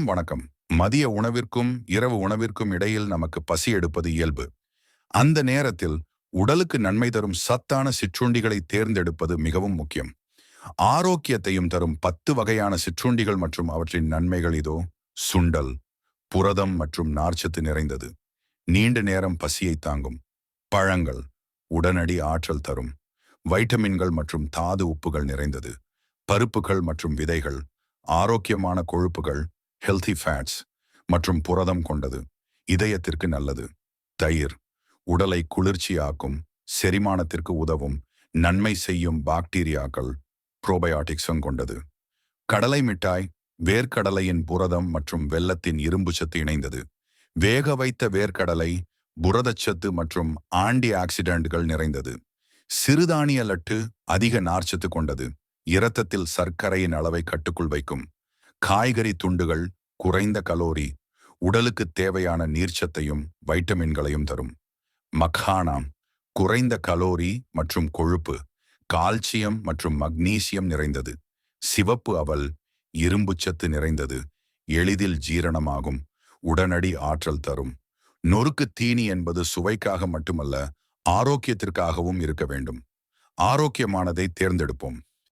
வணக்கம். மதிய உணவிற்கும் இரவு உணவிற்கும் இடையில் நமக்கு பசி எடுப்பது இயல்பு. அந்த நேரத்தில் உடலுக்கு நன்மை தரும் சத்தான சிற்றுண்டிகளை தேர்ந்தெடுப்பது மிகவும் முக்கியம். ஆரோக்கியத்தையும் தரும் பத்து வகையான சிற்றுண்டிகள் மற்றும் அவற்றின் நன்மைகள் இதோ சுண்டல் புரதம் மற்றும் நார்ச்சத்து நிறைந்தது. நீண்ட நேரம் பசியை தாங்கும். பழங்கள் உடனடி ஆற்றல் தரும். வைட்டமின்கள் மற்றும் தாது உப்புகள் நிறைந்தது. பருப்புகள் மற்றும் விதைகள் ஆரோக்கியமான கொழுப்புகள் ஹெல்தி ஃபேட்ஸ் மற்றும் புரதம் கொண்டது இதயத்திற்கு நல்லது. தயிர் உடலை குளிர்ச்சியாக்கும் செரிமானத்திற்கு உதவும் நன்மை செய்யும் பாக்டீரியாக்கள் புரோபயாட்டிக்ஸும் கொண்டது. கடலை மிட்டாய் வேர்க்கடலையின் புரதம் மற்றும் வெள்ளத்தின் இரும்பு சத்து இணைந்தது. வேக வைத்த வேர்க்கடலை புரதச்சத்து மற்றும் ஆண்டி ஆக்சிடென்ட்கள் நிறைந்தது. சிறுதானிய லட்டு அதிக நார்ச்சத்து கொண்டது. இரத்தத்தில் சர்க்கரையின் அளவை கட்டுக்குள் வைக்கும். காய்கறி துண்டுகள் குறைந்த கலோரி உடலுக்கு தேவையான நீர்ச்சத்தையும் வைட்டமின்களையும் தரும். மக்கானா குறைந்த கலோரி மற்றும் கொழுப்பு கால்சியம் மற்றும் மக்னீசியம் நிறைந்தது. சிவப்பு அவல் இரும்புச்சத்து நிறைந்தது. எளிதில் ஜீரணமாகும் உடனடி ஆற்றல் தரும். நொறுக்கு தீனி என்பது சுவைக்காக மட்டுமல்ல ஆரோக்கியத்திற்காகவும் இருக்க வேண்டும். ஆரோக்கியமானதை தேர்ந்தெடுப்போம்.